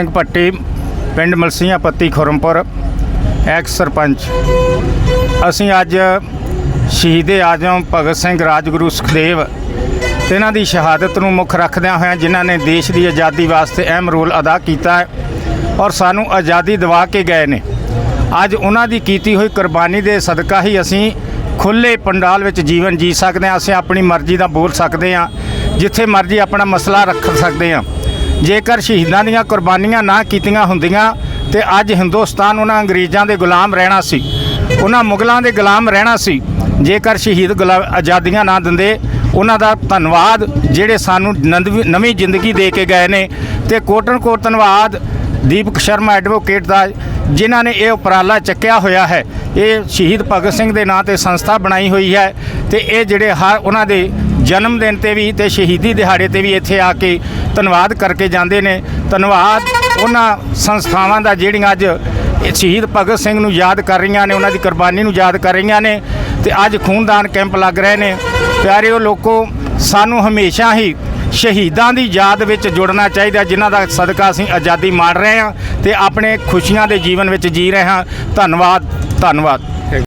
ਸਿੰਘ ਭੱਟੀ, ਪਿੰਡ ਮਲਸੀਆਂ ਪੱਤੀ, ਖੁਰਮਪੁਰ, ਐਕਸ ਸਰਪੰਚ। ਅਸੀਂ ਅੱਜ ਸ਼ਹੀਦੇ ਆਜਮ ਭਗਤ ਸਿੰਘ ਰਾਜਗੁਰੂ ਸੁਖਦੇਵ ਤੇ ਇਹਨਾਂ ਦੀ ਸ਼ਹਾਦਤ ਨੂੰ ਮੁੱਖ ਰੱਖਦਿਆਂ ਹੋਇਆਂ ਜਿਨ੍ਹਾਂ ਨੇ ਦੇਸ਼ ਦੀ ਆਜ਼ਾਦੀ ਵਾਸਤੇ ਅਹਿਮ ਰੋਲ ਅਦਾ ਕੀਤਾ ਹੈ ਔਰ ਸਾਨੂੰ ਆਜ਼ਾਦੀ ਦਿਵਾ ਕੇ ਗਏ ਨੇ। ਅੱਜ ਉਹਨਾਂ ਦੀ ਕੀਤੀ ਹੋਈ ਕੁਰਬਾਨੀ ਦੇ ਸਦਕਾ ਹੀ ਅਸੀਂ ਖੁੱਲੇ ਪੰਡਾਲ ਵਿੱਚ ਜੀਵਨ ਜੀ ਸਕਦੇ ਹਾਂ, ਅਸੀਂ ਆਪਣੀ ਮਰਜ਼ੀ ਦਾ ਬੋਲ ਸਕਦੇ ਹਾਂ, ਜਿੱਥੇ ਮਰਜ਼ੀ ਆਪਣਾ ਮਸਲਾ ਰੱਖ ਸਕਦੇ ਹਾਂ। ਜੇਕਰ ਸ਼ਹੀਦਾਂ ਦੀਆਂ ਕੁਰਬਾਨੀਆਂ ਨਾ ਕੀਤੀਆਂ ਹੁੰਦੀਆਂ ਤੇ ਅੱਜ ਹਿੰਦੁਸਤਾਨ ਉਹਨਾਂ ਅੰਗਰੇਜ਼ਾਂ ਦੇ ਗੁਲਾਮ ਰਹਿਣਾ ਸੀ, ਉਹਨਾਂ ਮੁਗਲਾਂ ਦੇ ਗੁਲਾਮ ਰਹਿਣਾ ਸੀ, ਜੇਕਰ ਸ਼ਹੀਦ ਗੁਲਾ- ਆਜ਼ਾਦੀਆਂ ਨਾ ਦਿੰਦੇ, ਉਹਨਾਂ ਦਾ ਧੰਨਵਾਦ ਜਿਹੜੇ ਸਾਨੂੰ ਨੰਦਵੀ- ਨਵੀਂ ਜ਼ਿੰਦਗੀ ਦੇ ਕੇ ਗਏ ਨੇ ਤੇ ਕੋਟਨ ਕੋਟ ਧੰਨਵਾਦ ਦੀਪਕ ਸ਼ਰਮਾ ਐਡਵੋਕੇਟ ਦਾ, ਜਿਨ੍ਹਾਂ ਨੇ ਇਹ ਉਪਰਾਲਾ ਚੱਕਿਆ ਹੋਇਆ ਹੈ। ਇਹ ਸ਼ਹੀਦ ਭਗਤ ਸਿੰਘ ਦੇ ਨਾਂ ਤੇ ਸੰਸਥਾ ਬਣਾਈ ਹੋਈ ਹੈ ਤੇ ਇਹ ਜਿਹੜੇ ਹਰ ਉਹਨਾਂ ਦੇ ਜਨਮ ਦਿਨ ਤੇ ਵੀ ਤੇ ਸ਼ਹੀਦੀ ਦਿਹਾੜੇ ਤੇ ਵੀ ਇੱਥੇ ਆ ਕੇ ਧੰਨਵਾਦ ਕਰਕੇ ਜਾਂਦੇ ਨੇ। ਧੰਨਵਾਦ। ਉਹਨਾਂ ਸੰਸਥਾਵਾਂ ਦਾ ਜਿਹੜੀਆਂ ਅੱਜ ਸ਼ਹੀਦ ਭਗਤ ਸਿੰਘ ਨੂੰ ਯਾਦ ਕਰ ਰਹੀਆਂ ਨੇ, ਉਹਨਾਂ ਦੀ ਕੁਰਬਾਨੀ ਨੂੰ ਯਾਦ ਕਰ ਰਹੀਆਂ ਨੇ ਤੇ ਅੱਜ ਖੂਨਦਾਨ ਕੈਂਪ ਲੱਗ ਰਹੇ ਨੇ। ਪਿਆਰਿਓ ਲੋਕੋ, ਸਾਨੂੰ ਹਮੇਸ਼ਾ ਹੀ ਸ਼ਹੀਦਾਂ ਦੀ ਯਾਦ ਵਿੱਚ ਜੁੜਨਾ ਚਾਹੀਦਾ, ਜਿਨ੍ਹਾਂ ਦਾ ਸਦਕਾ ਅਸੀਂ ਆਜ਼ਾਦੀ ਮਾਣ ਰਹੇ ਹਾਂ ਤੇ ਆਪਣੇ ਖੁਸ਼ੀਆਂ ਦੇ ਜੀਵਨ ਵਿੱਚ ਜੀ ਰਹੇ ਹਾਂ। ਧੰਨਵਾਦ ਧੰਨਵਾਦ।